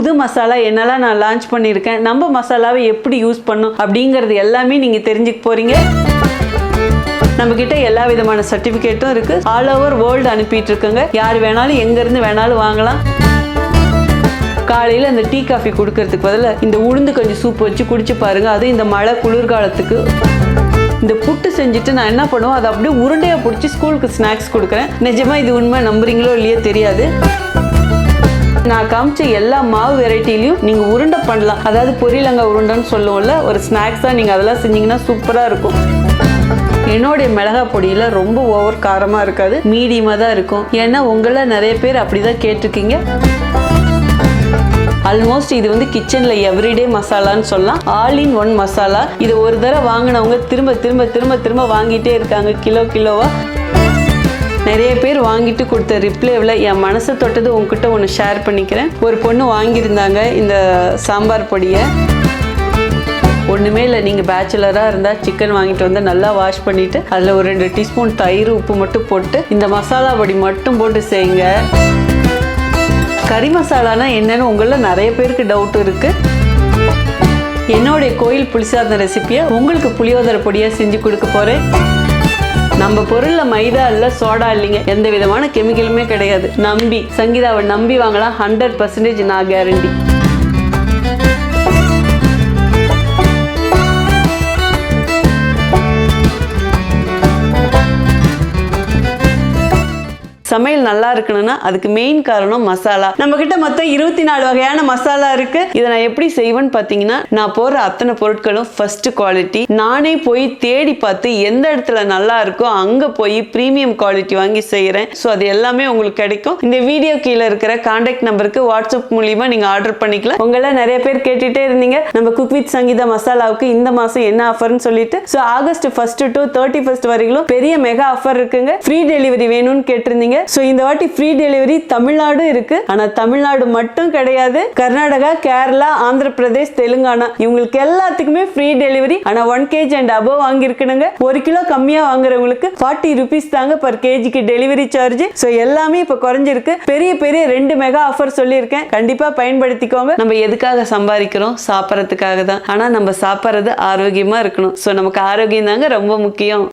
புது மசாலா என்னெல்லாம் நான் லான்ச் பண்ணியிருக்கேன் நம்ம மசாலாவை எப்படி யூஸ் பண்ணும் அப்படிங்கிறது எல்லாமே நீங்கள் தெரிஞ்சுக்க போகிறீங்க நம்ம கிட்ட எல்லா விதமான சர்டிபிகேட்டும் இருக்கு. ஆல் ஓவர் வேர்ல்டு அனுப்பிட்டு இருக்குங்க. யார் வேணாலும் எங்கேருந்து வேணாலும் வாங்கலாம். காலையில் அந்த டீ காஃபி கொடுக்கறதுக்கு பதிலாக இந்த உளுந்து கொஞ்சம் சூப் வச்சு குடிச்சு பாருங்க. அதுவும் இந்த மழை குளிர்காலத்துக்கு. இந்த புட்டு செஞ்சுட்டு நான் என்ன பண்ணுவேன்? அதை அப்படியே உருண்டையாக பிடிச்சி ஸ்கூலுக்கு ஸ்நாக்ஸ் கொடுக்குறேன். நிஜமாக இது உண்மை நம்புறீங்களோ இல்லையோ தெரியாது. நான் காமிச்ச எல்லா மாவு வெரைட்டிலையும் நீங்கள் உருண்டை பண்ணலாம். அதாவது பொரியலங்க உருண்டைன்னு சொல்லுவோம்ல ஒரு ஸ்நாக்ஸாக நீங்கள் அதெல்லாம் செஞ்சீங்கன்னா சூப்பராக இருக்கும். என்னுடைய மிளகா பொடியில் ரொம்ப ஓவர் காரமாக இருக்காது மீடியமாக தான் இருக்கும். ஏன்னா உங்களை நிறைய பேர் அப்படி தான் கேட்டிருக்கீங்க. ஆல்மோஸ்ட் இது வந்து கிச்சனில் எவ்ரிடே மசாலான்னு சொல்லலாம். ஆல் இன் ஒன் மசாலா இது ஒரு தடவை வாங்கினவங்க திரும்ப திரும்ப திரும்ப திரும்ப வாங்கிட்டே இருக்காங்க கிலோ கிலோவாக நிறைய பேர் வாங்கிட்டு கொடுத்த ரிப்ளேவில் என் மனசை தொட்டது உங்ககிட்ட ஒன்று ஷேர் பண்ணிக்கிறேன். ஒரு பொண்ணு வாங்கியிருந்தாங்க இந்த சாம்பார் பொடியை. ஒன்றுமே இல்லை நீங்கள் பேச்சுலராக இருந்தால் சிக்கன் வாங்கிட்டு வந்து நல்லா வாஷ் பண்ணிவிட்டு அதில் ஒரு ரெண்டு டீஸ்பூன் தயிர் உப்பு மட்டும் போட்டு இந்த மசாலா பொடி மட்டும் போட்டு செய்யுங்க. கறி மசாலானா என்னன்னு உங்களில் நிறைய பேருக்கு டவுட் இருக்குது என்னுடைய கோயில் புளிசாதன ரெசிபியை உங்களுக்கு புளியோதரை பொடியாக செஞ்சு கொடுக்க போகிறேன் நம்ம பொருளில் மைதா இல்லை சோடா இல்லைங்க. எந்த விதமான கெமிக்கலுமே கிடையாது. நம்பி சங்கீதாவை நம்பி வாங்கலாம். ஹண்ட்ரட் பர்சன்டேஜ் நான் கேரண்டி சமையல் நல்லா இருக்கணும்னா அதுக்கு மெயின் காரணம் மசாலா. நம்ம கிட்ட மொத்தம் இருபத்தி நாலு வகையான மசாலா இருக்கு. இதை நான் எப்படி செய்வேன்னு பார்த்தீங்கன்னா நான் போடுற அத்தனை பொருட்களும் ஃபர்ஸ்ட் குவாலிட்டி நானே போய் தேடி பார்த்து எந்த இடத்துல நல்லா இருக்கோ அங்க போய் ப்ரீமியம் குவாலிட்டி வாங்கி செய்யறேன் ஸோ அது எல்லாமே உங்களுக்கு கிடைக்கும். இந்த வீடியோ கீழே இருக்கிற கான்டாக்ட் நம்பருக்கு வாட்ஸ்அப் மூலியமா நீங்க ஆர்டர் பண்ணிக்கலாம். உங்களை நிறைய பேர் கேட்டுட்டே இருந்தீங்க. நம்ம குக் வித் சங்கீதா மசாலாவுக்கு இந்த மாசம் என்ன ஆஃபர்னு சொல்லிட்டு. So August first to thirty first வரைக்கும் பெரிய மெகா ஆஃபர் இருக்குங்க. ஃப்ரீ டெலிவரி வேணும்னு கேட்டிருந்தீங்க. ஸோ இந்த வாட்டி ஃப்ரீ டெலிவரி தமிழ்நாடு இருக்கு. ஆனா தமிழ்நாடு மட்டும் கிடையாது. கர்நாடகா கேரளா ஆந்திர பிரதேஷ் தெலுங்கானா. இவங்களுக்கு எல்லாத்துக்குமே ஃப்ரீ டெலிவரி ஆனா ஒன் கேஜி அண்ட் அபவ் வாங்கியிருக்கணுங்க. ஒரு கிலோ கம்மியா வாங்குறவங்களுக்கு ஃபார்ட்டி ருபீஸ் தாங்க பர் கேஜிக்கு டெலிவரி சார்ஜ் ஸோ எல்லாமே இப்போ குறைஞ்சிருக்கு. பெரிய பெரிய ரெண்டு மெகா ஆஃபர் சொல்லியிருக்கேன். கண்டிப்பா பயன்படுத்திக்கோங்க. நம்ம எதுக்காக சம்பாதிக்கிறோம்? சாப்பிட்றதுக்காக தான். ஆனா நம்ம சாப்பிட்றது ஆரோக்கியமா இருக்கணும். ஸோ நமக்கு ஆரோக்கியம் தாங்க ரொம்ப முக்கியம்.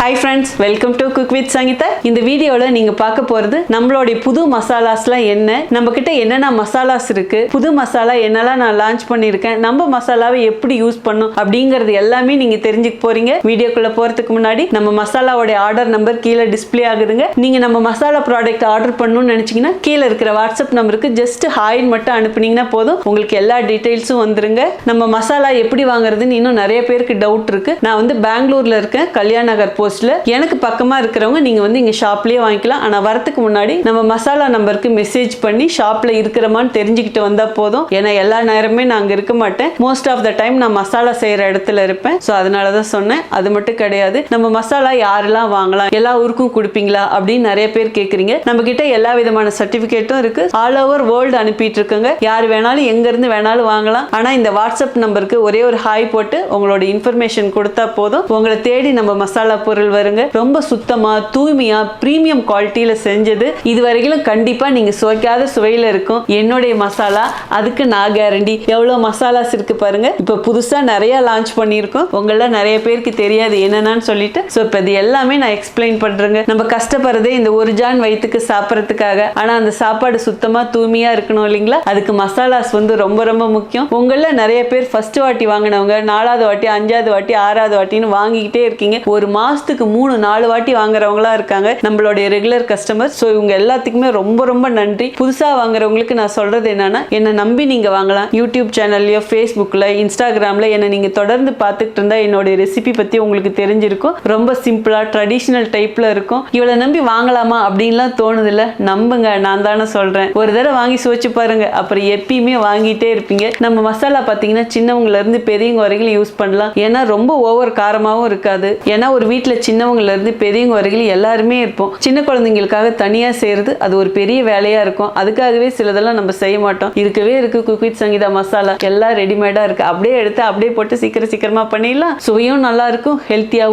Hi friends welcome to cook with Sangeetha இந்த வீடியோவில் நீங்கள் பார்க்க போகிறது நம்மளுடைய புது மசாலாஸ்லாம் என்ன நம்ம கிட்ட என்னென்ன மசாலாஸ் இருக்கு புது மசாலா என்னெல்லாம் நான் லான்ச் பண்ணியிருக்கேன் நம்ம மசாலாவை எப்படி யூஸ் பண்ணும் அப்படிங்கிறது எல்லாமே நீங்கள் தெரிஞ்சுக்க போறீங்க. வீடியோக்குள்ள போகிறதுக்கு முன்னாடி நம்ம மசாலாவோட ஆர்டர் நம்பர் கீழே டிஸ்ப்ளே ஆகுதுங்க. நீங்கள் நம்ம மசாலா ப்ராடக்ட் ஆர்டர் பண்ணணும்னு நினச்சிங்கன்னா கீழே இருக்கிற வாட்ஸ்அப் நம்பருக்கு ஜஸ்ட் ஹாய்னு மட்டும் அனுப்புனீங்கன்னா போதும். உங்களுக்கு எல்லா டீட்டெயில்ஸும் வந்துருங்க. நம்ம மசாலா எப்படி வாங்குறதுன்னு இன்னும் நிறைய பேருக்கு டவுட் இருக்கு. நான் வந்து பெங்களூர்ல இருக்கேன் கல்யாண நகர் போஸ்ட்ல எனக்கு பக்கமா இருக்கிறவங்க நீங்க வந்து இங்க ஷாப்லயே வாங்கிக்கலாம். ஆனா வரத்துக்கு முன்னாடி நம்ம மசாலா நம்பருக்கு மெசேஜ் பண்ணி ஷாப்ல இருக்கிறமான்னு தெரிஞ்சுக்கிட்டு வந்தா போதும். ஏன்னா எல்லா நேரமே நான் அங்க இருக்க மாட்டேன். மோஸ்ட் ஆஃப் த டைம் நான் மசாலா செய்யற இடத்துல இருப்பேன். ஸோ அதனால தான் சொன்னேன். அது மட்டும் கிடையாது. நம்ம மசாலா யாரெல்லாம் வாங்கலாம்? எல்லா ஊருக்கும் கொடுப்பீங்களா? அப்படின்னு நிறைய பேர் கேக்குறீங்க. நம்ம கிட்ட எல்லா விதமான சர்டிபிகேட்டும் இருக்கு. ஆல் ஓவர் வேர்ல்டு அனுப்பிட்டு இருக்குங்க. யார் வேணாலும் எங்க இருந்து வேணாலும் வாங்கலாம். ஆனா இந்த வாட்ஸ்அப் நம்பருக்கு ஒரே ஒரு ஹாய் போட்டு உங்களோட இன்ஃபர்மேஷன் கொடுத்தா போதும். உங்களை தேடி நம்ம மசாலா பொருள் வருங்க. ரொம்ப சுத்தமா தூய்மையா பிரீமியம் குவாலிட்டியில செஞ்சது. இது வரைக்கும் கண்டிப்பா நீங்க சுவைக்காத சுவையில இருக்கும். என்னுடைய மசாலா அதுக்கு நான் கேரண்டி எவ்வளவு மசாலாஸ் இருக்கு பாருங்க. இப்போ புதுசா நிறைய லான்ச் பண்ணியிருக்கோம். உங்கள நிறைய பேருக்கு தெரியாது என்னன்னு சொல்லிட்டு. ஸோ இப்போ இது எல்லாமே நான் எக்ஸ்பிளைன் பண்றேங்க. நம்ம கஷ்டப்படுறதே இந்த ஒரு ஜான் வயிற்றுக்கு சாப்பிட்றதுக்காக. ஆனா அந்த சாப்பாடு சுத்தமா தூய்மையா இருக்கணும் இல்லைங்களா? அதுக்கு மசாலாஸ் வந்து ரொம்ப ரொம்ப முக்கியம். உங்கள நிறைய பேர் ஃபர்ஸ்ட் வாட்டி வாங்கினவங்க நாலாவது வாட்டி அஞ்சாவது வாட்டி ஆறாவது வாட்டின்னு வாங்கிக்கிட்டே இருக்கீங்க. ஒரு மாசத்துக்கு மூணு நாலு வாட்டி வாங்குறவங்களா இருக்காங்க. நம்மளுடைய ரெகுலர் கஸ்டமர் ஸோ இவங்க எல்லாத்துக்குமே ரொம்ப ரொம்ப நன்றி. புதுசாக வாங்குறவங்களுக்கு நான் சொல்கிறது என்னன்னா என்னை நம்பி நீங்கள் வாங்கலாம். யூடியூப் சேனல்லையோ ஃபேஸ்புக்கில் இன்ஸ்டாகிராமில் என்னை நீங்கள் தொடர்ந்து பார்த்துட்டு இருந்தால் என்னுடைய ரெசிபி பற்றி உங்களுக்கு தெரிஞ்சிருக்கும். ரொம்ப சிம்பிளாக ட்ரெடிஷ்னல் டைப்பில் இருக்கும். இவளை நம்பி வாங்கலாமா அப்படின்லாம் தோணுதில்ல? நம்புங்க நான் தானே சொல்கிறேன் ஒரு தடவை வாங்கி சுவைச்சு பாருங்க. அப்புறம் எப்பயுமே வாங்கிட்டே இருப்பீங்க. நம்ம மசாலா பார்த்தீங்கன்னா சின்னவங்கலேருந்து பெரியவங்க வரைக்கும் யூஸ் பண்ணலாம். ஏன்னா ரொம்ப ஓவர் காரமாகவும் இருக்காது. ஏன்னா ஒரு வீட்டில் சின்னவங்கலேருந்து பெரியவங்க வரைக்கும் எல்லாருமே இருப்போம். சின்ன குழந்தைங்களுக்காக தனியாக செய்கிறது அது ஒரு பெரிய வேலையாக இருக்கும். அதுக்காகவே சிலதெல்லாம் நம்ம செய்ய மாட்டோம். இருக்கவே இருக்குது குக்வித் சங்கீதா மசாலா. எல்லாம் ரெடிமேடாக இருக்குது அப்படியே எடுத்து அப்படியே போட்டு சீக்கிரம் சீக்கிரமாக பண்ணிடலாம். சுவையும் நல்லா இருக்கும்.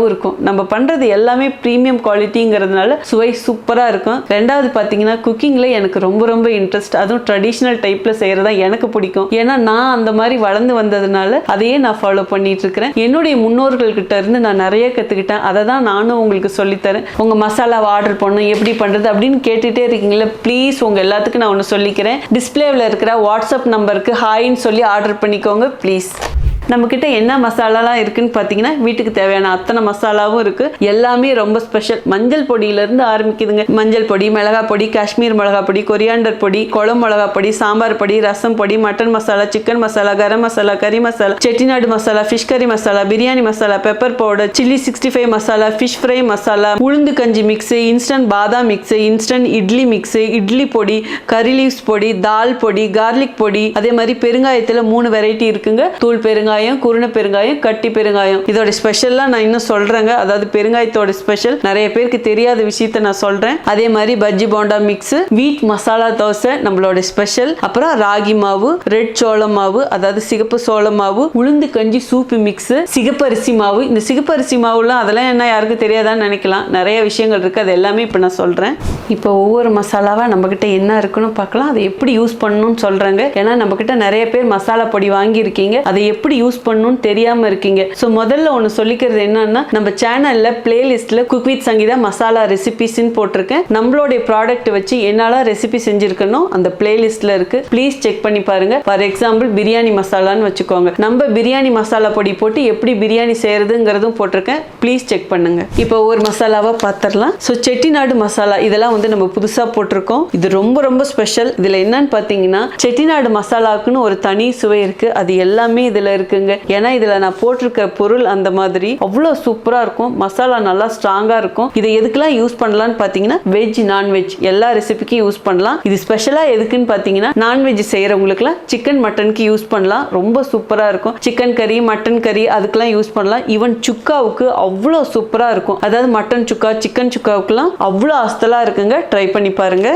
இருக்கும். நம்ம பண்ணுறது எல்லாமே ப்ரீமியம் குவாலிட்டிங்கிறதுனால சுவை சூப்பராக இருக்கும். ரெண்டாவது பார்த்தீங்கன்னா குக்கிங்கில் எனக்கு ரொம்ப ரொம்ப இன்ட்ரெஸ்ட் அதுவும் ட்ரெடிஷ்னல் டைப்பில் செய்கிறது தான் எனக்கு பிடிக்கும். ஏன்னா நான் அந்த மாதிரி வளர்ந்து வந்ததுனால அதையே நான் ஃபாலோ பண்ணிட்டு இருக்கிறேன். என்னுடைய முன்னோர்கள் கிட்ட இருந்து நான் நிறைய கற்றுக்கிட்டேன் அதை தான் நானும் உங்களுக்கு சொல்லித்தரேன். உங்க மசாலாவை ஆர்டர் பண்ணணும் எப்படி பண்ணுறது அப்படின்னு கேட்டுகிட்டே இருக்கீங்களா ப்ளீஸ் உங்கள் எல்லாத்துக்கும் நான் ஒன்று சொல்லிக்கிறேன். டிஸ்பிளேவில் இருக்கிற வாட்ஸ்அப் நம்பருக்கு ஹாய்ன்னு சொல்லி ஆர்டர் பண்ணிக்கோங்க ப்ளீஸ் நம்மக்கிட்ட என்ன மசாலாலாம் இருக்குன்னு பார்த்தீங்கன்னா வீட்டுக்கு தேவையான அத்தனை மசாலாவும் இருக்குது எல்லாமே ரொம்ப ஸ்பெஷல் மஞ்சள் பொடியிலேருந்து ஆரம்பிக்குதுங்க. மஞ்சள் பொடி மிளகா பொடி காஷ்மீர் மிளகா பொடி கொரியாண்டர் பொடி குளம் மிளகா பொடி சாம்பார் பொடி ரசம் பொடி mutton masala chicken masala garam masala curry masala Chettinad masala fish curry masala biryani masala pepper powder chilli sixty five masala fish fry masala உளுந்து கஞ்சி மிக்ஸு இன்ஸ்டன்ட் பாதாம் mix instant idli mix idli பொடி curry leaves பொடி தால் பொடி garlic பொடி அதே மாதிரி பெருங்காயத்தில் மூணு வெரைட்டி இருக்குங்க. தூள் பெருங்காயம் குருண பெருங்காயம் கட்டி பெருங்காயம். இதோட ஸ்பெஷல்லாம் நான் இன்னும் சொல்றேங்க. அதாவது பெருங்காயத்தோட ஸ்பெஷல் நிறைய பேருக்கு தெரியாத விஷயத்த நான் சொல்றேன். அதே மாதிரி பஜ்ஜி போண்டா மிக்ஸ் வீட் மசாலா தோசை நம்மளோட ஸ்பெஷல் அப்புறம் ராகி மாவு ரெட் சோள மாவு அதாவது சிகப்பு சோள மாவு உளுந்து கஞ்சி சூப்பு மிக்ஸ் சிகப்பரிசி மாவு. இந்த சிகப்பரிசி மாவுலாம் அதெல்லாம் என்ன யாருக்கும் தெரியாதான்னு நினைக்கலாம். நிறைய விஷயங்கள் இருக்கு. அது எல்லாமே இப்போ நான் சொல்றேன். இப்போ ஒவ்வொரு மசாலாவா நம்ம கிட்ட என்ன இருக்குன்னு பார்க்கலாம். அதை எப்படி யூஸ் பண்ணணும்னு சொல்றாங்க. ஏன்னா நம்ம கிட்ட நிறைய பேர் மசாலா பொடி வாங்கி இருக்கீங்க அதை எப்படி யூஸ் யூஸ் பண்ணணும்னு தெரியாம இருக்கீங்க. ஸோ முதல்ல ஒன்று சொல்லிக்கிறது என்னன்னா நம்ம சேனல்ல பிளேலிஸ்ட்ல குக் வித் சங்கீதா மசாலா ரெசிபிஸ்ன்னு போட்டிருக்கேன். நம்மளுடைய ப்ராடக்ட் வச்சு என்னால ரெசிபி செஞ்சிருக்கணும் அந்த பிளேலிஸ்ட்ல இருக்கு. ப்ளீஸ் செக் பண்ணி பாருங்க. ஃபார் எக்ஸாம்பிள் பிரியாணி மசாலான்னு வச்சுக்கோங்க. நம்ம பிரியாணி மசாலா பொடி போட்டு எப்படி பிரியாணி செய்யறதுங்கிறதும் போட்டிருக்கேன். ப்ளீஸ் செக் பண்ணுங்க. இப்போ ஒரு மசாலாவாக பார்த்துடலாம் ஸோ செட்டிநாடு மசாலா இதெல்லாம் வந்து நம்ம புதுசாக போட்டிருக்கோம். இது ரொம்ப ரொம்ப ஸ்பெஷல் இதில் என்னன்னு பார்த்தீங்கன்னா செட்டிநாடு மசாலாக்குன்னு ஒரு தனி சுவை இருக்கு. அது எல்லாமே இதில் இருக்குது இருக்குங்க. ஏன்னா இதுல நான் போட்டிருக்க பொருள் அந்த மாதிரி அவ்வளோ சூப்பரா இருக்கும். மசாலா நல்லா ஸ்ட்ராங்கா இருக்கும். இதை எதுக்கெல்லாம் யூஸ் பண்ணலாம்னு பார்த்தீங்கன்னா வெஜ் நான்வெஜ் எல்லா ரெசிபிக்கும் யூஸ் பண்ணலாம். இது ஸ்பெஷலா எதுக்குன்னு பார்த்தீங்கன்னா நான்வெஜ் செய்யறவங்களுக்குலாம் சிக்கன் மட்டனுக்கு யூஸ் பண்ணலாம். ரொம்ப சூப்பரா இருக்கும். சிக்கன் கறி மட்டன் கறி அதுக்கெல்லாம் யூஸ் பண்ணலாம். ஈவன் சுக்காவுக்கு அவ்வளோ சூப்பரா இருக்கும். அதாவது மட்டன் சுக்கா சிக்கன் சுக்காவுக்குலாம் அவ்வளோ அஸ்தலா இருக்குங்க. ட்ரை பண்ணி பாருங்க.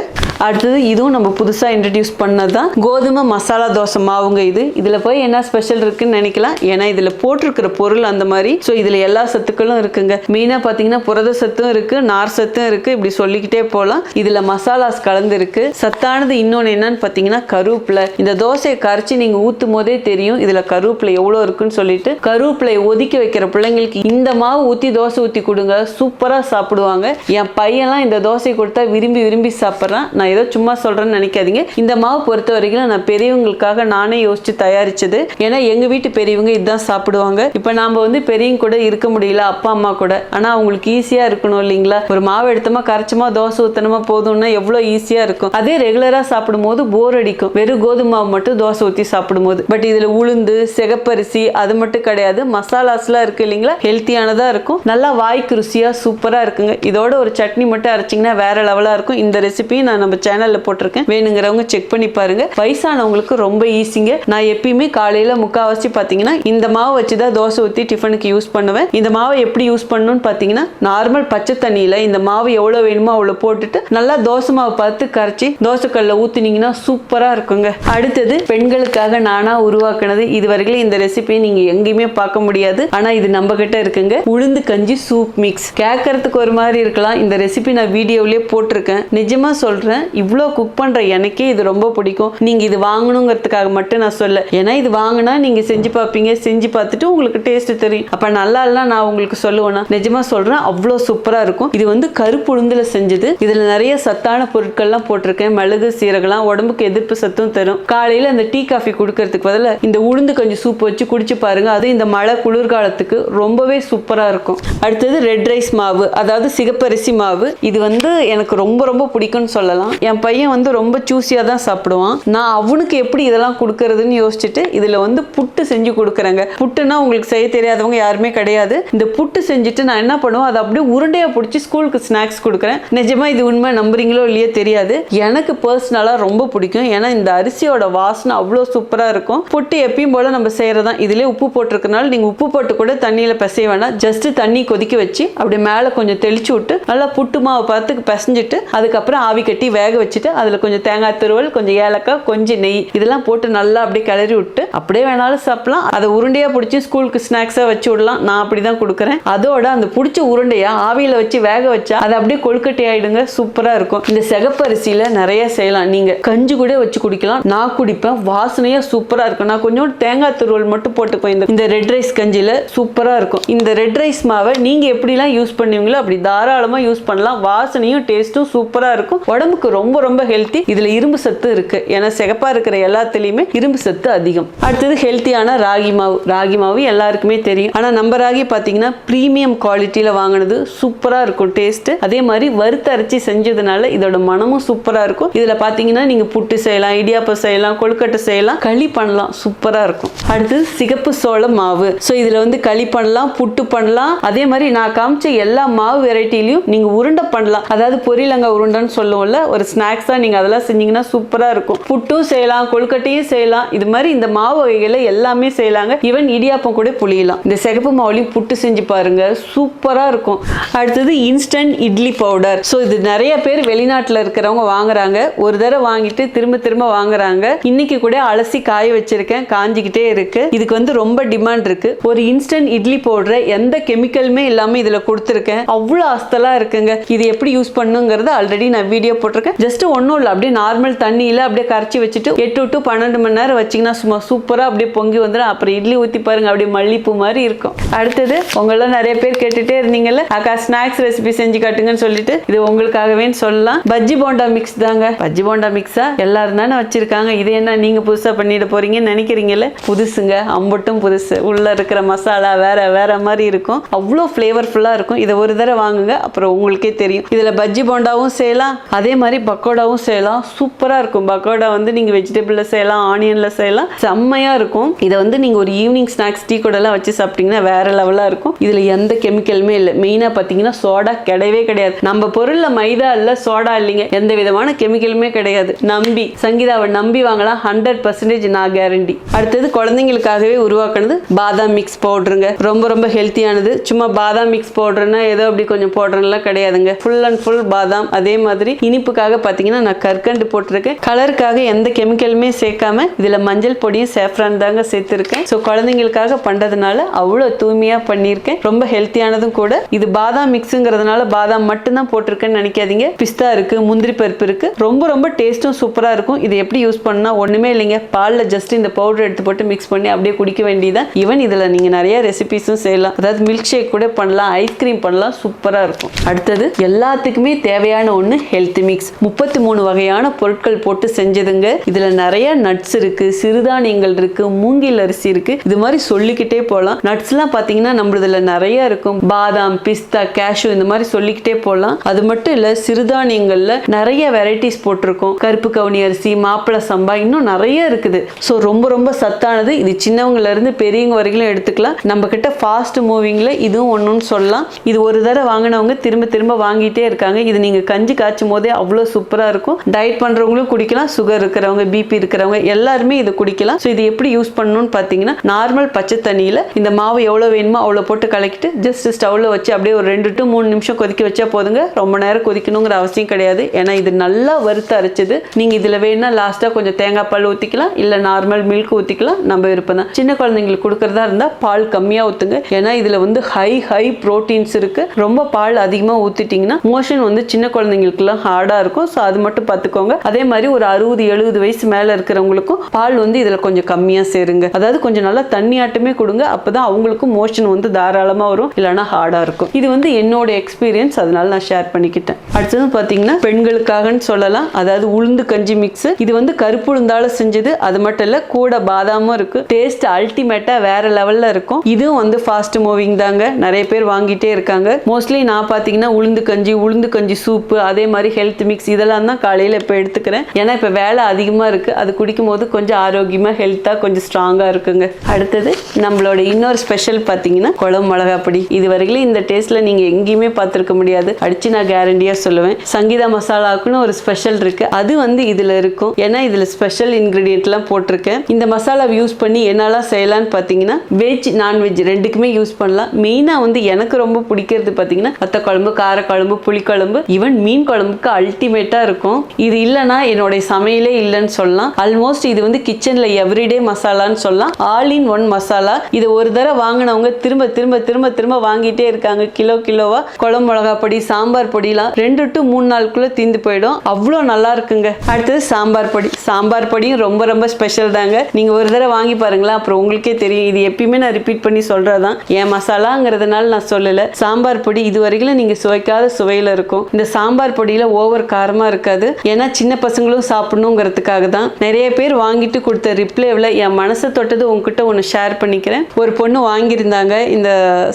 அடுத்தது இதுவும் நம்ம புதுசா இன்ட்ரடியூஸ் பண்ணது தான் கோதுமை மசாலா தோசை மாவுங்க இது. இதுல போய் என்ன ஸ்பெஷல் இருக்குன்னு நினைக்கலாம் ஏன்னா இதுல போட்டிருக்கிற பொருள் அந்த மாதிரி. ஸோ இதுல எல்லா சத்துக்களும் இருக்குங்க. மெயினாக பாத்தீங்கன்னா புரத சத்தும் இருக்கு நார் சத்தும் இருக்கு இப்படி சொல்லிக்கிட்டே போகலாம் இதுல மசாலாஸ் கலந்துருக்கு. சத்தானது இன்னொன்று என்னன்னு பார்த்தீங்கன்னா கருவேப்பிலை. இந்த தோசையை கரைச்சி நீங்க ஊத்தும் போதே தெரியும் இதுல கருவேப்பிலை எவ்வளோ இருக்குன்னு சொல்லிட்டு. கருவேப்பிலை ஒதுக்கி வைக்கிற பிள்ளைங்களுக்கு இந்த மாவு ஊற்றி தோசை ஊற்றி கொடுங்க. சூப்பரா சாப்பிடுவாங்க. என் பையன்லாம் இந்த தோசை கொடுத்தா விரும்பி விரும்பி சாப்பிட்றான். நான் ஏதோ சும்மா சொல்றேன்னு நினைக்காதீங்க. இந்த மாவு பொறுத்த வரைக்கும் நான் பெரியவங்களுக்காக நானே யோசிச்சு தயாரிச்சது. ஏன்னா எங்கள் வீட்டு பெரியவங்க இதுதான் சாப்பிடுவாங்க. இப்போ நாம வந்து பெரியவங்க கூட இருக்க முடியல அப்பா அம்மா கூட. ஆனா அவங்களுக்கு ஈஸியா இருக்கணும் இல்லைங்களா? ஒரு மாவு எடுத்தோமா கரைச்சோமா தோசை ஊத்தணுமா போதும்னா எவ்வளோ ஈஸியா இருக்கும். அதே ரெகுலரா சாப்பிடும்போது போர் அடிக்கும். வெறும் கோதுமை மாவு மட்டும் தோசை ஊற்றி சாப்பிடும்போது. பட் இதுல உளுந்து சிகப்பரிசி அது மட்டும் கிடையாது. மசாலாஸ்லாம் இருக்கு இல்லைங்களா? ஹெல்த்தியானதா இருக்கும். நல்லா வாய்க்கு ருசியா சூப்பரா இருக்குங்க. இதோட ஒரு சட்னி மட்டும் அரைச்சிங்கன்னா வேற லெவலா இருக்கும். இந்த ரெசிபி நான் நம்ம சேனல்ல போட்டிருக்கேன். வேணுங்கிறவங்க செக் பண்ணி பாருங்க. வயசானவங்களுக்கு ரொம்ப ஈஸிங்க நான் எப்பயுமே காலையில முக்காவாசி பார்த்தீங்கன்னா இந்த மாவு வச்சு தான் தோசை ஊற்றி டிஃபனுக்கு யூஸ் பண்ணுவேன். இந்த மாவை எப்படி யூஸ் பண்ணணும்னு பார்த்தீங்கன்னா நார்மல் பச்சை தண்ணியில இந்த மாவு எவ்வளோ வேணுமோ அவ்வளோ போட்டுட்டு நல்லா தோசை மாவு பார்த்து கரைச்சி தோசைக்கல்ல ஊத்துனீங்கன்னா சூப்பரா இருக்குங்க. அடுத்தது பெண்களுக்காக நானா உருவாக்குனது இது வரைக்கும் இந்த ரெசிபி நீங்க எங்கேயுமே பார்க்க முடியாது. ஆனா இது நம்ம கிட்ட இருக்குங்க. உளுந்து கஞ்சி சூப் மிக்ஸ் கேட்கறதுக்கு ஒரு மாதிரி இருக்கலாம். இந்த ரெசிபி நான் வீடியோவிலே போட்டிருக்கேன். நிஜமா சொல்றேன் இவ்வளோ குக் பண்ற எனக்கே இது ரொம்ப பிடிக்கும். நீங்க இது வாங்கணுங்கிறதுக்காக மட்டும் நான் சொல்ல. ஏன்னா இது வாங்கினா நீங்க செஞ்சு பார்ப்பீங்க செஞ்சு பார்த்துட்டு உங்களுக்கு டேஸ்ட் தெரியும். அப்ப நல்லா இல்ல நான் உங்களுக்கு சொல்லுவேன்னா நிஜமா சொல்றேன் அவ்வளோ சூப்பரா இருக்கும். இது வந்து கருப்புழுந்துல செஞ்சது. இதுல நிறைய சத்தான பொருட்கள்லாம் போட்டிருக்கேன். மிளகு சீரகலாம் உடம்புக்கு எதிர்ப்பு சத்தும் தரும். காலையில அந்த டீ காஃபி கொடுக்கறதுக்கு பதிலா இந்த உளுந்து கொஞ்சம் சூப் வச்சு குடிச்சு பாருங்க. அது இந்த மழை குளிர்காலத்துக்கு ரொம்பவே சூப்பரா இருக்கும். அடுத்தது ரெட் ரைஸ் மாவு அதாவது சிகப்பரிசி மாவு. இது வந்து எனக்கு ரொம்ப ரொம்ப பிடிக்கும்னு சொல்லலாம். என் பையன் வந்து ரொம்ப சூசியாக தான் சாப்பிடுவான். நான் அவனுக்கு எப்படி இதெல்லாம் கொடுக்கறதுன்னு யோசிச்சுட்டு இதுல வந்து புட்டு செஞ்சு செஞ்சு கொடுக்குறேங்க. புட்டுனா உங்களுக்கு செய்ய தெரியாதவங்க யாருமே கிடையாது. இந்த புட்டு செஞ்சுட்டு நான் என்ன பண்ணுவேன்? அதை அப்படியே உருண்டையாக பிடிச்சி ஸ்கூலுக்கு ஸ்நாக்ஸ் கொடுக்குறேன். நிஜமா இது உண்மை நம்புறீங்களோ இல்லையோ தெரியாது. எனக்கு பர்சனலாக ரொம்ப பிடிக்கும். ஏன்னா இந்த அரிசியோட வாசனை அவ்வளோ சூப்பராக இருக்கும். புட்டு எப்பயும் போல் நம்ம செய்கிறதான் இதுலேயே உப்பு போட்டிருக்கனால நீங்கள் உப்பு போட்டு கூட தண்ணியில் பிசைய வேணாம். ஜஸ்ட் தண்ணி கொதிக்க வச்சு அப்படியே மேலே கொஞ்சம் தெளிச்சு விட்டு நல்லா புட்டு மாவை பார்த்து பிசைஞ்சிட்டு அதுக்கப்புறம் ஆவி கட்டி வேக வச்சுட்டு அதில் கொஞ்சம் தேங்காய் துருவல் கொஞ்சம் ஏலக்காய் கொஞ்சம் நெய் இதெல்லாம் போட்டு நல்லா அப்படியே கிளறி விட்டு அப்படியே வேணாலும் சாப்பிடலாம். அதை உருண்டையாக பிடிச்சி ஸ்கூலுக்கு ஸ்நாக்ஸாக வச்சு விடலாம். நான் அப்படி தான் கொடுக்குறேன். அதோட அந்த பிடிச்ச உருண்டையா ஆவியில் வச்சு வேக வச்சா அதை அப்படியே கொழுக்கட்டை ஆகிடுங்க சூப்பராக இருக்கும். இந்த சிகப்பரிசியில் நிறைய செய்யலாம். நீங்கள் கஞ்சி கூட வச்சு குடிக்கலாம். நான் குடிப்பேன். வாசனையாக சூப்பராக இருக்கும். நான் கொஞ்சம் தேங்காய் துருவல் மட்டும் போட்டுப்பேன் இந்த இந்த ரெட் ரைஸ் கஞ்சியில் சூப்பராக இருக்கும். இந்த ரெட் ரைஸ் மாவை நீங்கள் எப்படிலாம் யூஸ் பண்ணுவீங்களோ அப்படி தாராளமாக யூஸ் பண்ணலாம். வாசனையும் டேஸ்ட்டும் சூப்பராக இருக்கும். உடம்புக்கு ரொம்ப ரொம்ப ஹெல்த்தி இதில் இரும்பு சத்து இருக்கு. ஏன்னா சிகப்பாக இருக்கிற எல்லாத்துலேயுமே இரும்பு சத்து அதிகம். அடுத்தது ஹெல்த்தியான ராகி மாவு ராகி மாவு எல்லாருக்குமே தெரியும். ஆனால் நம்ம ராகி பார்த்தீங்கன்னா ப்ரீமியம் குவாலிட்டியில் வாங்கினது சூப்பராக இருக்கும் டேஸ்ட்டு அதே மாதிரி வறுத்து அரைச்சி செஞ்சதுனால இதோட மனமும் சூப்பராக இருக்கும். இதில் பார்த்தீங்கன்னா நீங்கள் புட்டு செய்யலாம் இடியாப்பம் செய்யலாம் கொழுக்கட்டை செய்யலாம் களி பண்ணலாம் சூப்பராக இருக்கும். அடுத்தது சிகப்பு சோள மாவு. ஸோ இதில் வந்து களி பண்ணலாம் புட்டு பண்ணலாம். அதே மாதிரி நான் காமிச்ச எல்லா மாவு வெரைட்டிலையும் நீங்கள் உருண்டை பண்ணலாம். அதாவது பொரியலங்காய் உருண்டைன்னு சொல்லுவோம்ல ஒரு ஸ்நாக்ஸாக நீங்கள் அதெல்லாம் செஞ்சீங்கன்னா சூப்பராக இருக்கும். புட்டும் செய்யலாம் கொழுக்கட்டையும் செய்யலாம். இது மாதிரி இந்த மாவு வகைகளை எல்லாமே எல்லாமே செய்யலாங்க. ஈவன் இடியாப்பம் கூட புளியலாம். இந்த சிகப்பு மாவுலையும் புட்டு செஞ்சு பாருங்க. சூப்பராக இருக்கும். அடுத்தது இன்ஸ்டன்ட் இட்லி பவுடர் ஸோ இது நிறைய பேர் வெளிநாட்டில் இருக்கிறவங்க வாங்குறாங்க. ஒரு தடவை வாங்கிட்டு திரும்ப திரும்ப வாங்குறாங்க. இன்னைக்கு கூட அலசி காய வச்சிருக்கேன். காஞ்சிக்கிட்டே இருக்கு. இதுக்கு வந்து ரொம்ப டிமாண்ட் இருக்கு. ஒரு இன்ஸ்டன்ட் இட்லி பவுடரை எந்த கெமிக்கலுமே இல்லாம இதுல கொடுத்துருக்கேன். அவ்வளோ அஸ்தலா இருக்குங்க. இது எப்படி யூஸ் பண்ணுங்கிறது ஆல்ரெடி நான் வீடியோ போட்டிருக்கேன். ஜஸ்ட் ஒன்றும் இல்லை. அப்படியே நார்மல் தண்ணியில் அப்படியே கரைச்சி வச்சுட்டு எட்டு டு பன்னெண்டு மணி நேரம் வச்சீங்கன்னா சும்மா சூப்பராக அப்படியே பொங்கி வந்துடும் அப்புறம் இட்லி ஊற்றி பாருங்க அப்படியே மல்லிப்பூ மாதிரி இருக்கும். அடுத்தது உங்களெல்லாம் நிறைய பேர் கேட்டுகிட்டே இருந்தீங்கல்ல? அக்கா ஸ்நாக்ஸ் ரெசிபி செஞ்சு காட்டுங்கன்னு சொல்லிட்டு இது உங்களுக்காகவே சொல்லலாம். பஜ்ஜி போண்டா மிக்ஸ் தாங்க. பஜ்ஜி போண்டா மிக்ஸா எல்லாரும் தானே வச்சிருக்காங்க. இது என்ன நீங்க புதுசா பண்ணிட போறீங்கன்னு நினைக்கிறீங்கல்ல? புதுசுங்க அம்பட்டும் புதுசு. உள்ள இருக்கிற மசாலா வேற வேற மாதிரி இருக்கும். அவ்வளோ ஃப்ளேவர்ஃபுல்லா இருக்கும். இதை ஒரு தடவை வாங்குங்க அப்புறம் உங்களுக்கே தெரியும். இதுல பஜ்ஜி போண்டாவும் செய்யலாம். அதே மாதிரி பக்கோடாவும் செய்யலாம். சூப்பரா இருக்கும். பக்கோடா வந்து நீங்க வெஜிடபிள்ல செய்யலாம் ஆனியன்ல செய்யலாம். செம்மையா இருக்கும். இதை வந்து நீங்கள் ஒரு ஈவினிங் ஸ்நாக்ஸ் டீ கூட எல்லாம் வச்சு சாப்பிட்டீங்கன்னா வேற லெவலாக இருக்கும். இதில் எந்த கெமிக்கலுமே இல்லை. மெயினாக பார்த்தீங்கன்னா சோடா கிடையவே கிடையாது. நம்ம பொருளில் மைதா இல்லை சோடா இல்லைங்க. எந்த விதமான கெமிக்கலுமே கிடையாது. நம்பி சங்கீதாவை நம்பி வாங்கலாம். ஹண்ட்ரட் பர்சன்டேஜ் நான் கேரண்டி அடுத்தது குழந்தைங்களுக்காகவே உருவாக்குனது பாதாம் மிக்ஸ் பவுடருங்க ரொம்ப ரொம்ப ஹெல்த்தியானது சும்மா பாதாம் மிக்ஸ் பவுடர்னா ஏதோ அப்படி கொஞ்சம் பவுடர்லாம் கிடையாதுங்க. ஃபுல் அண்ட் ஃபுல் பாதாம். அதே மாதிரி இனிப்புக்காக பார்த்தீங்கன்னா நான் கற்கண்டு போட்டிருக்கேன். கலருக்காக எந்த கெமிக்கலுமே சேர்க்காம இதில் மஞ்சள் பொடியும் சேஃப்ரான் தாங்க சேர்த்துருக்கேன். ஸோ குழந்தைங்களுக்காக பண்ணுறதுனால அவ்வளோ தூய்மையாக பண்ணியிருக்கேன். ரொம்ப ஹெல்த்தியானதும் கூட. இது பாதாம் மிக்ஸுங்கிறதுனால பாதாம் மட்டும்தான் போட்டிருக்கேன்னு நினைக்காதீங்க. பிஸ்தா இருக்கு முந்திரி பருப்பு இருக்கு. ரொம்ப ரொம்ப டேஸ்ட்டும் சூப்பராக இருக்கும். இது எப்படி யூஸ் பண்ணால் ஒன்றுமே இல்லைங்க. பாலில் ஜஸ்ட் இந்த பவுடர் எடுத்து போட்டு மிக்ஸ் பண்ணி அப்படியே குடிக்க வேண்டியதான் ஈவன் இதில் நீங்கள் நிறைய ரெசிபிஸும் செய்யலாம். அதாவது மில்க் ஷேக் கூட பண்ணலாம் ஐஸ்கிரீம் பண்ணலாம் சூப்பராக இருக்கும். அடுத்தது எல்லாத்துக்குமே தேவையான ஒன்று ஹெல்த் மிக்ஸ் முப்பத்தி மூணு வகையான பொருட்கள் போட்டு செஞ்சதுங்க. இதில் நிறைய நட்ஸ் இருக்குது சிறுதானியங்கள் இருக்குது மூங்கில் அரிசி இருக்கு. இது மாதிரி சொல்லிக்கிட்டே போகலாம் நட்ஸ்லாம் பார்த்தீங்கன்னா நம்மளதுல நிறைய இருக்கும். பாதாம் பிஸ்தா கேஷு இந்த மாதிரி சொல்லிக்கிட்டே போகலாம் அது மட்டும் இல்ல சிறுதானியங்கள்ல நிறைய வெரைட்டிஸ் போட்டிருக்கோம். கருப்பு கவுனி அரிசி மாப்பிள சம்பா இன்னும் நிறைய இருக்குது. ஸோ ரொம்ப ரொம்ப சத்தானது. இது சின்னவங்கல இருந்து பெரியவங்க வரைக்கும் எடுத்துக்கலாம். நம்ம கிட்ட ஃபாஸ்ட் மூவிங்ல இதுவும் ஒன்றுன்னு சொல்லலாம். இது ஒரு தடவை வாங்கினவங்க திரும்ப திரும்ப வாங்கிட்டே இருக்காங்க. இது நீங்க கஞ்சி காய்ச்சும் போதே அவ்வளோ சூப்பராக இருக்கும். டயட் பண்றவங்களும் குடிக்கலாம். சுகர் இருக்கிறவங்க பிபி இருக்கிறவங்க எல்லாருமே இது குடிக்கலாம். ஸோ இது எப்படி யூஸ் பண்ணணும்னு பார்த்தீங்கன்னா நார்மல் பச்சை தண்ணியில் இந்த மாவு எவ்வளோ வேணுமோ அவ்வளோ போட்டு கலக்கிட்டு ஜஸ்ட் ஸ்டவ்வில் வச்சு அப்படியே ஒரு ரெண்டு டு மூணு நிமிஷம் கொதிக்க வச்சா போதுங்க. ரொம்ப நேரம் கொதிக்கணுங்கிற அவசியம் கிடையாது. ஏன்னா இது நல்லா வறுத்து அரைச்சது. நீங்கள் இதில் வேணா லாஸ்ட்டாக கொஞ்சம் தேங்காய் பால் ஊற்றிக்கலாம் இல்லை நார்மல் மில்க் ஊற்றிக்கலாம் நம்ம விருப்பம் தான். சின்ன குழந்தைங்களுக்கு கொடுக்குறதா இருந்தால் பால் கம்மியாக ஊற்றுங்க ஏன்னா இதில் வந்து ஹை ஹை ப்ரோட்டீன்ஸ் இருக்குது ரொம்ப பால் அதிகமாக ஊற்றிட்டிங்கன்னா மோஷன் வந்து சின்ன குழந்தைங்களுக்குலாம் ஹார்டாக இருக்கும். ஸோ அது மட்டும் பார்த்துக்கோங்க அதே மாதிரி ஒரு அறுபது எழுபது வயசு மேலே இருக்கிறவங்களுக்கும் பால் வந்து இதில் கொஞ்சம் கம்மியாக சேருங்க. அதாவது கொஞ்சம் நல்லா தண்ணியாட்டமே கொடுங்க அப்பதான் அவங்களுக்கும் மோஷன் வந்து தாராளமாக வரும் இல்லைனா ஹார்டாக இருக்கும். இது வந்து என்னோட எக்ஸ்பீரியன்ஸ் அதனால நான் ஷேர் பண்ணிக்கிட்டேன். அடுத்தது பார்த்தீங்கன்னா பெண்களுக்காகன்னு சொல்லலாம். அதாவது உளுந்து கஞ்சி மிக்ஸ் இது வந்து கருப்பு உளுந்தால செஞ்சது. அது மட்டும் இல்லை கூட பாதாமும் இருக்கு. டேஸ்ட் அல்டிமேட்டா வேற லெவல்ல இருக்கும். இதுவும் வந்து ஃபாஸ்ட் மூவிங் தாங்க. நிறைய பேர் வாங்கிட்டே இருக்காங்க. மோஸ்ட்லி நான் பார்த்தீங்கன்னா உளுந்து கஞ்சி உளுந்து கஞ்சி சூப்பு அதே மாதிரி ஹெல்த் மிக்ஸ் இதெல்லாம் தான் காலையில் இப்போ எடுத்துக்கிறேன். ஏன்னா இப்போ வேலை அதிகமாக இருக்கு. அது குடிக்கும் போது கொஞ்சம் ஆரோக்கியமாக ஹெல்த்தாக கொஞ்சம் ஸ்ட்ராங்காக சூப்பராக இருக்குங்க. அடுத்தது நம்மளோட இன்னொரு ஸ்பெஷல் பார்த்தீங்கன்னா குழம்பு மிளகா பொடி இது வரையிலும் இந்த டேஸ்ட்ல நீங்கள் எங்கேயுமே பார்த்துருக்க முடியாது. அடித்து நான் கேரண்டியாக சொல்லுவேன். சங்கீதா மசாலாவுக்குன்னு ஒரு ஸ்பெஷல் இருக்கு. அது வந்து இதில் இருக்கும். ஏன்னா இதில் ஸ்பெஷல் இன்கிரீடியன்ட்லாம் போட்டிருக்கேன். இந்த மசாலாவை யூஸ் பண்ணி என்னெல்லாம் செய்யலாம்னு பார்த்தீங்கன்னா வெஜ் நான்வெஜ் ரெண்டுக்குமே யூஸ் பண்ணலாம். மெயினாக வந்து எனக்கு ரொம்ப பிடிக்கிறது பார்த்தீங்கன்னா அத்த குழம்பு காரக்குழம்பு புளிக்குழம்பு ஈவன் மீன் குழம்புக்கு அல்டிமேட்டாக இருக்கும். இது இல்லைன்னா என்னுடைய சமையலே இல்லைன்னு சொல்லலாம். ஆல்மோஸ்ட் இது வந்து கிச்சனில் எவ்ரிடே மசாலான்னு சொல்லலாம். ஆல் இன் ஒன் மசாலா இது ஒரு தடவை வாங்கினவங்க திரும்ப திரும்ப திரும்ப திரும்ப வாங்கிட்டே இருக்காங்க. கிலோ கிலோவா? குழம்பு மிளகா பொடி சாம்பார் பொடிலாம் ரெண்டு டு மூணு நாளுக்குள்ள தீந்து போயிடும். அவ்வளோ நல்லா இருக்குங்க. அடுத்தது சாம்பார் பொடி. சாம்பார் பொடியும் ரொம்ப ரொம்ப ஸ்பெஷல் தாங்க. நீங்க ஒரு தடவை வாங்கி பாருங்களேன். அப்புறம் உங்களுக்கே தெரியும். இது எப்பயுமே நான் ரிப்பீட் பண்ணி சொல்றதுதான். என் மசாலாங்கிறதுனால நான் சொல்லல. சாம்பார் பொடி இது வரைக்கும் நீங்க சுவைக்காத சுவையில இருக்கும். இந்த சாம்பார் பொடியில ஓவர் காரமா இருக்காது. ஏன்னா சின்ன பசங்களும் சாப்பிடணுங்கிறதுக்காக தான் நிறைய பேர் வாங்கிட்டு கொடுத்த ரிப்ளேவில் என் மனசை ஏற்பட்டது உங்ககிட்ட ஒன்று ஷேர் பண்ணிக்கிறேன். ஒரு பொண்ணு வாங்கியிருந்தாங்க இந்த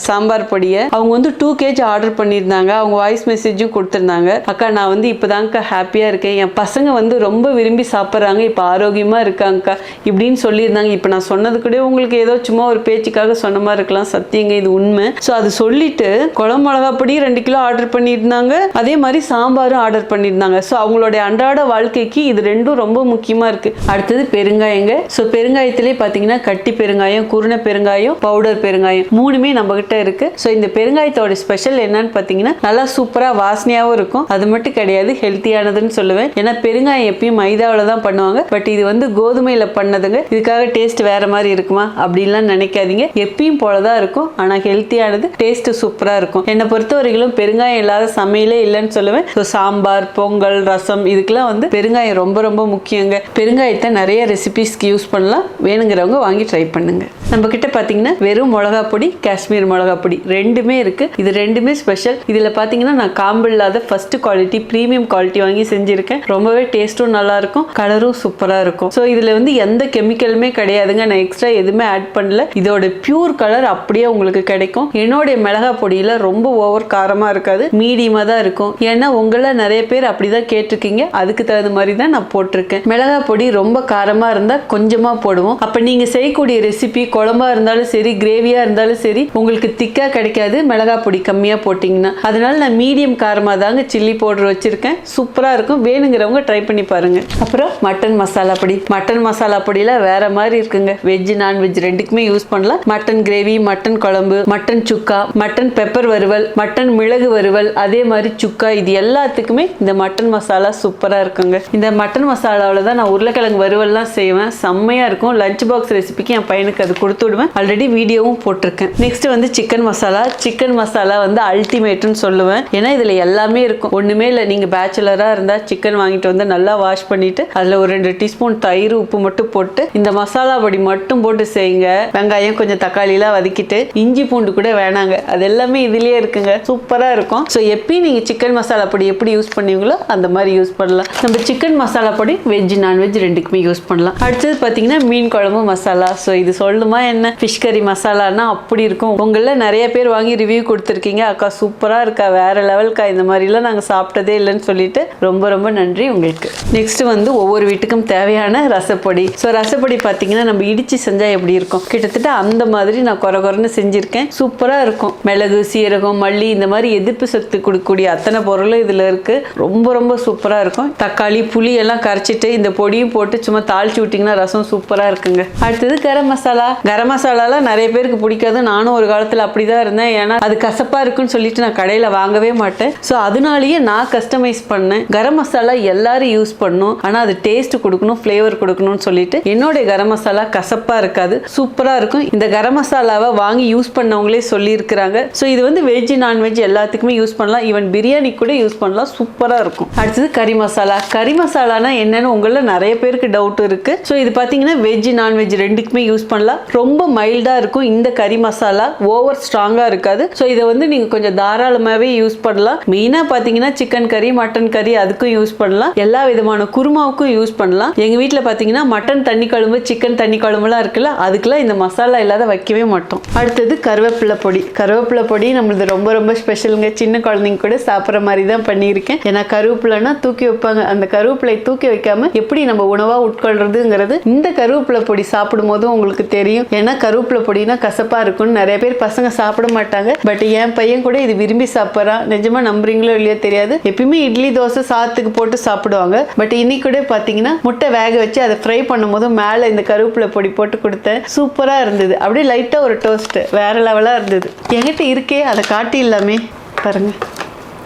சாம்பார் பொடியை. அவங்க வந்து டூ கேஜி ஆர்டர் பண்ணியிருந்தாங்க. அவங்க வாய்ஸ் மெசேஜும் கொடுத்துருந்தாங்க. அக்கா நான் வந்து இப்போதாங்க்கா ஹாப்பியாக இருக்கேன். என் பசங்க வந்து ரொம்ப விரும்பி சாப்பிட்றாங்க. இப்போ ஆரோக்கியமாக இருக்காங்கக்கா இப்படின்னு சொல்லியிருந்தாங்க. இப்போ நான் சொன்னது கூட உங்களுக்கு ஏதோ சும்மா ஒரு பேச்சுக்காக சொன்ன மாதிரி இருக்கலாம். சத்தியங்க இது உண்மை. ஸோ அது சொல்லிட்டு குளம் மிளகா பொடி ரெண்டு கிலோ ஆர்டர் பண்ணியிருந்தாங்க. அதே மாதிரி சாம்பாரும் ஆர்டர் பண்ணியிருந்தாங்க. ஸோ அவங்களுடைய அன்றாட வாழ்க்கைக்கு இது ரெண்டும் ரொம்ப முக்கியமாக இருக்கு. அடுத்தது பெருங்காயங்க. ஸோ பெருங்காயத்திலே பார்த்தீங்கன்னா கட்டி பெருங்காயம் குருண பெருங்காயம் பவுடர் பெருங்காயம் மூணுமே நம்ம கிட்ட இருக்கு. ஸோ இந்த பெருங்காயத்தோட ஸ்பெஷல் என்னன்னு பார்த்தீங்கன்னா நல்லா சூப்பராக வாசனையாகவும் இருக்கும். அது மட்டும் கிடையாது ஹெல்த்தியானதுன்னு சொல்லுவேன். ஏன்னா பெருங்காயம் எப்பயும் மைதாவில் தான் பண்ணுவாங்க. பட் இது வந்து கோதுமையில் பண்ணதுங்க. இதுக்காக டேஸ்ட் வேற மாதிரி இருக்குமா? அப்படின்லாம் நினைக்காதீங்க. எப்பயும் போல தான் இருக்கும் ஆனால் ஹெல்த்தியானது டேஸ்ட் சூப்பராக இருக்கும். என்னை பொறுத்த வரைக்கும் பெருங்காயம் இல்லாத சமையலே இல்லைன்னு சொல்லுவேன். ஸோ சாம்பார் பொங்கல் ரசம் இதுக்கெல்லாம் வந்து பெருங்காயம் ரொம்ப ரொம்ப முக்கியங்க. பெருங்காயத்தை நிறைய ரெசிபிஸ்க்கு யூஸ் பண்ணலாம். வேணுங்கிறவங்க வாங்கி ட்ரை பண்ணுங்கள் நம்ம கிட்ட பார்த்தீங்கன்னா வெறும் மிளகா பொடி காஷ்மீர் மிளகா பொடி ரெண்டுமே இருக்கு. இது ரெண்டுமே ஸ்பெஷல் இதில் பார்த்தீங்கன்னா நான் காம்பு இல்லாத ஃபர்ஸ்ட் குவாலிட்டி ப்ரீமியம் குவாலிட்டி வாங்கி செஞ்சிருக்கேன். ரொம்பவே டேஸ்ட்டும் நல்லா இருக்கும். கலரும் சூப்பராக இருக்கும். ஸோ இதில் வந்து எந்த கெமிக்கலுமே கிடையாதுங்க. நான் எக்ஸ்ட்ரா எதுவுமே ஆட் பண்ணல. இதோட பியூர் கலர் அப்படியே உங்களுக்கு கிடைக்கும். என்னுடைய மிளகா பொடியில் ரொம்ப ஓவர் காரமாக இருக்காது. மீடியமாக தான் இருக்கும். ஏன்னா உங்களை நிறைய பேர் அப்படி தான் கேட்டிருக்கீங்க. அதுக்கு தகுந்த மாதிரி தான் நான் போட்டிருக்கேன். மிளகா பொடி ரொம்ப காரமாக இருந்தால் கொஞ்சமாக போடுவோம். அப்போ நீங்கள் செய்யக்கூடிய ரெசிபி குழம்பா இருந்தாலும் சரி கிரேவியாக இருந்தாலும் சரி உங்களுக்கு திக்காக கிடைக்காது மிளகா பொடி கம்மியாக போட்டிங்கன்னா. அதனால நான் மீடியம் காரமாக தாங்க சில்லி பவுடர் வச்சுருக்கேன். சூப்பராக இருக்கும். வேணுங்கிறவங்க ட்ரை பண்ணி பாருங்க. அப்புறம் மட்டன் மசாலா பொடி. மட்டன் மசாலா பொடியில் வேற மாதிரி இருக்குங்க. வெஜ் நான்வெஜ் ரெண்டுக்குமே யூஸ் பண்ணலாம். மட்டன் கிரேவி மட்டன் குழம்பு மட்டன் சுக்கா மட்டன் பெப்பர் வறுவல் மட்டன் மிளகு வறுவல் அதே மாதிரி சுக்கா இது எல்லாத்துக்குமே இந்த மட்டன் மசாலா சூப்பராக இருக்குங்க. இந்த மட்டன் மசாலாவில் தான் நான் உருளைக்கிழங்கு வறுவல்லாம் செய்வேன். செம்மையாக இருக்கும். லஞ்ச் பாக்ஸ் ரெசிபிக்கு என் பையனுக்கு அது கொடுத்து விடுவேன் ஆல்ரெடி வீடியோவும் போட்டிருக்கேன். நெக்ஸ்ட் வந்து சிக்கன் மசாலா சிக்கன் மசாலா வந்து அல்டிமேட்னு சொல்லுவேன். ஏன்னா இதில் எல்லாமே இருக்கும். ஒன்றுமே இல்லை. நீங்கள் பேச்சுலராக இருந்தால் சிக்கன் வாங்கிட்டு வந்து நல்லா வாஷ் பண்ணிட்டு அதில் ஒரு ரெண்டு டீஸ்பூன் தயிர் உப்பு மட்டும் போட்டு இந்த மசாலா பொடி மட்டும் போட்டு செய்யுங்க. வெங்காயம் கொஞ்சம் தக்காளிலாம் வதக்கிட்டு இஞ்சி பூண்டு கூட வேணாங்க. அது எல்லாமே இதுலேயே இருக்குங்க. சூப்பராக இருக்கும். ஸோ எப்பயும் நீங்கள் சிக்கன் மசாலா பொடி எப்படி யூஸ் பண்ணுவீங்களோ அந்த மாதிரி யூஸ் பண்ணலாம். நம்ம சிக்கன் மசாலா பொடி வெஜ் நான்வெஜ் ரெண்டுக்குமே யூஸ் பண்ணலாம். அடுத்தது பார்த்தீங்கன்னா மீன் குழம்பு மசாலா ஸோ இது சொல்லுமா என்ன? ஃபிஷ் கறி மசாலானா அப்படி இருக்கும். உங்களில் நிறைய பேர் வாங்கி ரிவ்யூ கொடுத்துருக்கீங்க. அக்கா சூப்பராக இருக்கா? வேற லெவல்க்கா இந்த மாதிரிலாம் நாங்கள் சாப்பிட்டதே இல்லைன்னு சொல்லிட்டு ரொம்ப ரொம்ப நன்றி உங்களுக்கு. நெக்ஸ்ட் வந்து ஒவ்வொரு வீட்டுக்கும் தேவையான ரசப்பொடி. ஸோ ரசப்பொடி பார்த்தீங்கன்னா நம்ம இடிச்சு செஞ்சால் எப்படி இருக்கும்? கிட்டத்தட்ட அந்த மாதிரி நான் குறை குறைன்னு செஞ்சுருக்கேன். சூப்பராக இருக்கும். மிளகு சீரகம் மல்லி இந்த மாதிரி எதிர்ப்பு சக்தி கொடுக்கக்கூடிய அத்தனை பொருளும் இதில் இருக்குது ரொம்ப ரொம்ப சூப்பராக இருக்கும். தக்காளி புளி எல்லாம் கரைச்சிட்டு இந்த பொடியும் போட்டு சும்மா தாளிச்சு விட்டிங்கன்னா ரசம் சூப்பராக இருக்குங்க. அடுத்தது கரம் மசாலா. கரம் மசாலாலாம் நிறைய பேருக்கு பிடிக்காது. நானும் ஒரு காலத்தில் அப்படி தான் இருந்தேன். ஏன்னா அது கசப்பாக இருக்குன்னு சொல்லிட்டு நான் கடையில் வாங்கவே மாட்டேன். ஸோ அதனாலேயே நான் கஸ்டமைஸ் பண்ணேன். கரம் மசாலா எல்லாரும் யூஸ் பண்ணும். ஆனால் அது டேஸ்ட் கொடுக்கணும் ஃப்ளேவர் கொடுக்கணும்னு சொல்லிட்டு என்னுடைய கரம் மசாலா கசப்பாக இருக்காது. சூப்பராக இருக்கும். இந்த கரம் மசாலாவை வாங்கி யூஸ் பண்ணவங்களே சொல்லியிருக்கிறாங்க. ஸோ இது வந்து வெஜ் நான்வெஜ் எல்லாத்துக்குமே யூஸ் பண்ணலாம். ஈவன் பிரியாணி கூட யூஸ் பண்ணலாம். சூப்பராக இருக்கும். அடுத்தது கறி மசாலா. கறி மசாலானா என்னன்னு உங்களில் நிறைய பேருக்கு டவுட் இருக்குது ஸோ இது பார்த்தீங்கன்னா வெஜ் நான்வெஜ் ரெண்டுக்குமே யூஸ் பண்ணலாம். ரொம்ப மைல்டாக இருக்கும். இந்த கறி மசாலா ஓவர் ஸ்ட்ராங்காக இருக்காது. ஸோ இதை வந்து நீங்கள் கொஞ்சம் தாராளமாகவே யூஸ் பண்ணலாம். மெயினாக பார்த்தீங்கன்னா சிக்கன் கறி மட்டன் கறி அதுக்கும் யூஸ் பண்ணலாம். எல்லா விதமான குருமாவுக்கும் யூஸ் பண்ணலாம். எங்கள் வீட்டில் பார்த்தீங்கன்னா மட்டன் தண்ணி குழம்பு சிக்கன் தண்ணி குழம்புலாம் இருக்குல்ல அதுக்கெல்லாம் இந்த மசாலா இல்லாத வைக்கவே மாட்டோம். அடுத்தது கருவேப்பிலை பொடி. கருவேப்பிலை பொடி நம்மளது ரொம்ப ரொம்ப ஸ்பெஷலுங்க சின்ன குழந்தைங்க கூட சாப்பிட்ற மாதிரி தான் பண்ணியிருக்கேன். ஏன்னா கருவேப்பிலைன்னா தூக்கி வைப்பாங்க. அந்த கருவேப்பிலை தூக்கி வைக்காம எப்படி நம்ம உணவாக உட்கொள்றதுங்கிறது இந்த கருவேப்பிலை பொடி சாப்பிடும் போதும் உங்களுக்கு தெரியும். ஏன்னா கருவேப்பிலை பொடினா கசப்பா இருக்கும்னு நிறைய பேர் பசங்க சாப்பிட மாட்டாங்க. பட் என் பையன் கூட இது விரும்பி சாப்பிட்றான். நிஜமா நம்புறீங்களோ இல்லையோ தெரியாது. எப்பயுமே இட்லி தோசை சாத்துக்கு போட்டு சாப்பிடுவாங்க. பட் இன்னைக்கு கூட பார்த்தீங்கன்னா முட்டை வேக வச்சு அதை ஃப்ரை பண்ணும்போது மேலே இந்த கருவேப்பிலை பொடி போட்டு கொடுத்தேன். சூப்பராக இருந்தது. அப்படியே லைட்டாக ஒரு டோஸ்ட் வேற லெவலாக இருந்தது. என்கிட்ட இருக்கே அதை காட்டி இல்லாமே பாருங்க.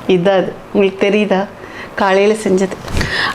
இதான் அது. உங்களுக்கு தெரியுதா? காலையில் செஞ்சது.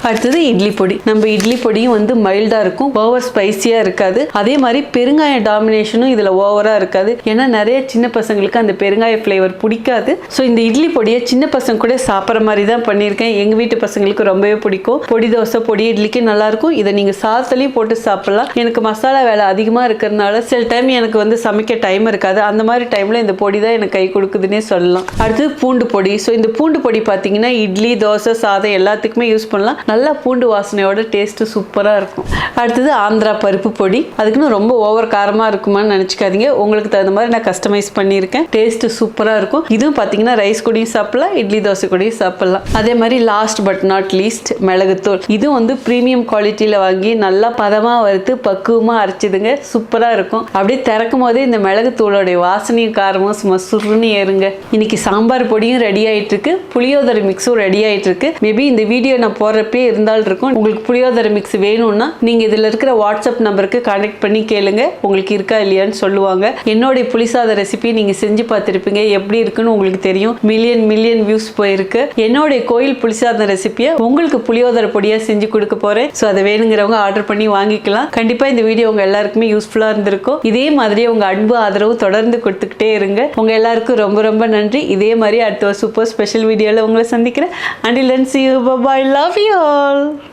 அடுத்தது இட்லி பொடி. நம்ம இட்லி பொடியும் வந்து மைல்டாக இருக்கும் ஓவர் ஸ்பைசியாக இருக்காது. அதே மாதிரி பெருங்காய டாமினேஷனும் இதில் ஓவராக இருக்காது. ஏன்னா நிறைய சின்ன பசங்களுக்கு அந்த பெருங்காய ஃப்ளேவர் பிடிக்காது. ஸோ இந்த இட்லி பொடியை சின்ன பசங்க கூட சாப்பிட்ற மாதிரி தான் பண்ணியிருக்கேன். எங்கள் வீட்டு பசங்களுக்கு ரொம்பவே பிடிக்கும். பொடி தோசை பொடி இட்லிக்கு நல்லாயிருக்கும் இதை நீங்கள் சாதத்துலேயும் போட்டு சாப்பிட்லாம். எனக்கு மசாலா வேலை அதிகமாக இருக்கிறதுனால சில டைம் எனக்கு வந்து சமைக்க டைம் இருக்காது. அந்த மாதிரி டைமில் இந்த பொடி தான் எனக்கு கை கொடுக்குதுன்னே சொல்லலாம். அடுத்தது பூண்டு பொடி. ஸோ இந்த பூண்டு பொடி பார்த்தீங்கன்னா இட்லி தோசை சாதம் எல்லாத்துக்குமே யூஸ் பண்ணலாம். நல்லா பூண்டு வாசனையோட டேஸ்ட்டு சூப்பராக இருக்கும். அடுத்தது ஆந்திரா பருப்பு பொடி. அதுக்குன்னு ரொம்ப ஓவர் காரமாக இருக்குமான்னு நினச்சிக்காதீங்க. உங்களுக்கு தகுந்த மாதிரி நான் கஸ்டமைஸ் பண்ணியிருக்கேன். டேஸ்ட்டு சூப்பராக இருக்கும். இதுவும் பார்த்தீங்கன்னா ரைஸ் கூடயும் சாப்பிடலாம் இட்லி தோசை கூடயும் சாப்பிடலாம். அதே மாதிரி லாஸ்ட் பட் நாட் லீஸ்ட் மிளகுத்தூள். இது வந்து ப்ரீமியம் குவாலிட்டியில் வாங்கி நல்லா பதமாக வறுத்து பக்குவமாக அரைச்சிதுங்க. சூப்பராக இருக்கும். அப்படியே திறக்கும் போதே இந்த மிளகுத்தூளோடைய வாசனையும் காரமும் சும்மா சுருன்னு ஏறுங்க. இன்னைக்கு சாம்பார் பொடியும் ரெடி ஆகிட்டு இருக்கு புளியோதரை மிக்ஸும் ரெடி ஆகிட்டு இருக்கு மேபி இந்த வீடியோ நான் போடுறப்பே இருந்தாலும் இருக்கும். உங்களுக்கு புளியோதரை மிக்ஸ் வேணும்னா நீங்க இதுல இருக்கிற வாட்ஸ்அப் நம்பருக்கு கனெக்ட் பண்ணி கேளுங்க. உங்களுக்கு இருக்கா இல்லையான்னு சொல்லுவாங்க. என்னுடைய புளிசாத ரெசிபி நீங்க செஞ்சு பார்த்துருப்பீங்க. எப்படி இருக்குன்னு உங்களுக்கு தெரியும். மில்லியன் மில்லியன் வியூஸ் போயிருக்கு. என்னுடைய கோயில் புளிசாத ரெசிபியை உங்களுக்கு புளியோதரை பொடியா செஞ்சு கொடுக்க போறேன். ஸோ அதை வேணுங்கிறவங்க ஆர்டர் பண்ணி வாங்கிக்கலாம். கண்டிப்பா இந்த வீடியோ உங்க எல்லாருக்குமே யூஸ்ஃபுல்லா இருந்திருக்கும். இதே மாதிரி உங்க அன்பு ஆதரவு தொடர்ந்து கொடுத்துக்கிட்டே இருங்க. உங்க எல்லாருக்கும் ரொம்ப ரொம்ப நன்றி. இதே மாதிரி அடுத்த ஒரு சூப்பர் ஸ்பெஷல் வீடியோவில் உங்களை சந்திக்கிறேன். Until see you. Bye bye. Love you all.